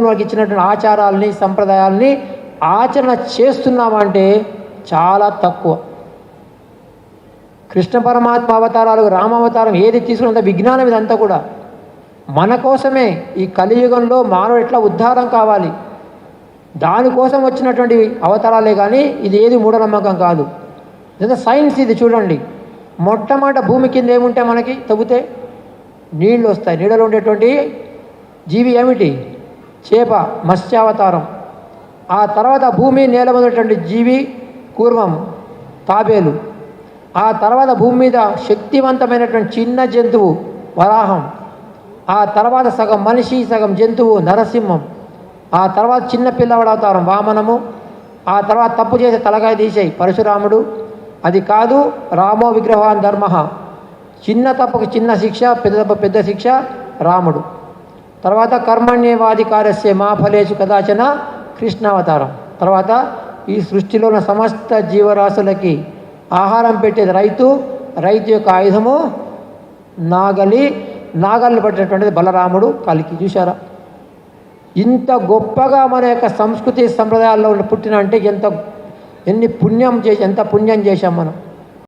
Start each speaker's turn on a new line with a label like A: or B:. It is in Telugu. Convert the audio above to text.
A: మనకి ఇచ్చినటువంటి ఆచారాలని సంప్రదాయాల్ని ఆచరణ చేస్తున్నామంటే చాలా తక్కువ. కృష్ణ పరమాత్మ అవతారాలు రామావతారం ఏది తీసుకున్నంత విజ్ఞానం ఇదంతా కూడా. మన కోసమే ఈ కలియుగంలో మానవుడు ఎట్లా ఉద్ధారం కావాలి? దానికోసం వచ్చినటువంటి అవతారాలే కానీ ఇది ఏది మూఢనమ్మకం కాదు. లేదా సైన్స్ ఇది చూడండి. మొట్టమొదట భూమి కింద ఏముంటే మనకి? తవ్వితే నీళ్ళు వస్తాయి. నీళ్ళలో ఉండేటువంటి జీవి ఏమిటి? చేప మత్స్యావతారం. ఆ తర్వాత భూమి నేల ఉన్నటువంటి జీవి కూర్మం తాబేలు. ఆ తర్వాత భూమి మీద శక్తివంతమైనటువంటి చిన్న జంతువు వరాహం. ఆ తర్వాత సగం మనిషి సగం జంతువు నరసింహం. ఆ తర్వాత చిన్న పిల్లవాడు అవతారం వామనము. ఆ తర్వాత తప్పు చేసే తలకాయ తీసేయి పరశురాముడు. అది కాదు రామో విగ్రహాన్ ధర్మ. చిన్న తప్పకు చిన్న శిక్ష పెద్ద తప్పు పెద్ద శిక్ష రాముడు. తర్వాత కర్మణ్యవాధికారస్య మా ఫలేషు కదాచన కృష్ణావతారం. తర్వాత ఈ సృష్టిలో ఉన్న సమస్త జీవరాశులకి ఆహారం పెట్టేది రైతు రైతు యొక్క ఆయుధము నాగలి నాగల్ని పట్టినటువంటిది బలరాముడు కలికి చూశారా? ఇంత గొప్పగా మన యొక్క సంస్కృతి సంప్రదాయాల్లో ఉన్న పుట్టిన అంటే ఎంత ఎన్ని పుణ్యం చేసి ఎంత పుణ్యం చేశాం మనం.